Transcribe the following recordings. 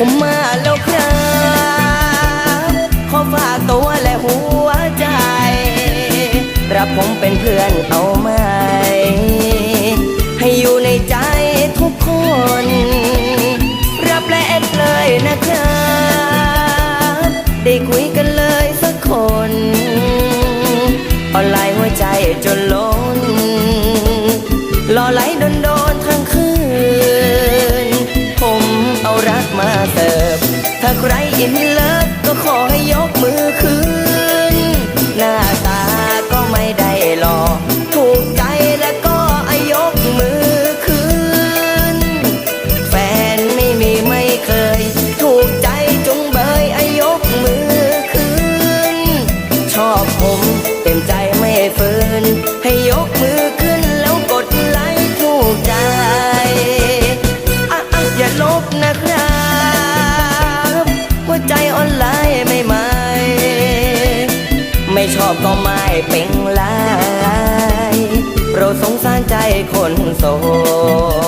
ผมมาแล้วครับ ขอฝากตัวและหัวใจ รับผมเป็นเพื่อนเอาไหม ให้อยู่ในใจทุกคน รับและแอดเลยนะครับ ได้คุยกันเลยสักคน ออนไลน์หัวใจจนล้น มือคือ ชอบก็ไม่เป็นไรเราสงสารใจคนโสด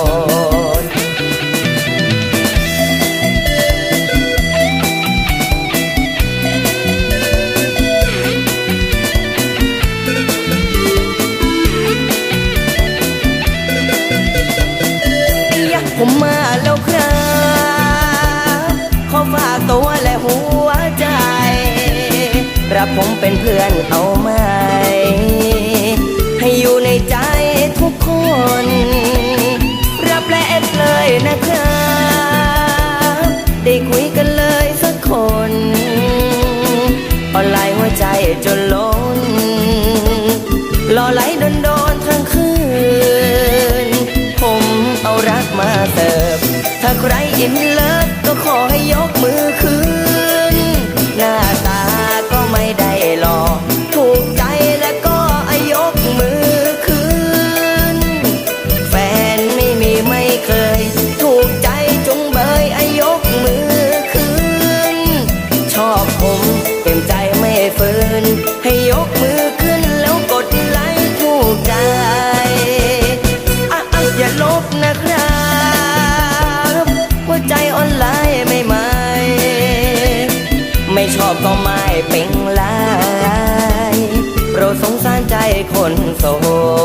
รับผมเป็นเพื่อนเอาไหม ให้อยู่ในใจทุกคน รับและแอดเลยนะครับ ได้คุยกันเลยสักคน ออนไลน์หัวใจจนล้นรอไหลโดนโดนๆทั้งคืน ผมเอารักมาเสิร์ฟถ้าใครอินเลิฟก็ขอให้ยกมือขึ้น ต็มใจไม่ฝืนให้ยกมือขึ้นแล้วกดไลค์ถูกใจอะออย่าลบนะครับหัวใจออนไลน์ไม่ไหมไม่ชอบก็ไม่เป็นไรโปรดสงสารใจคนโสด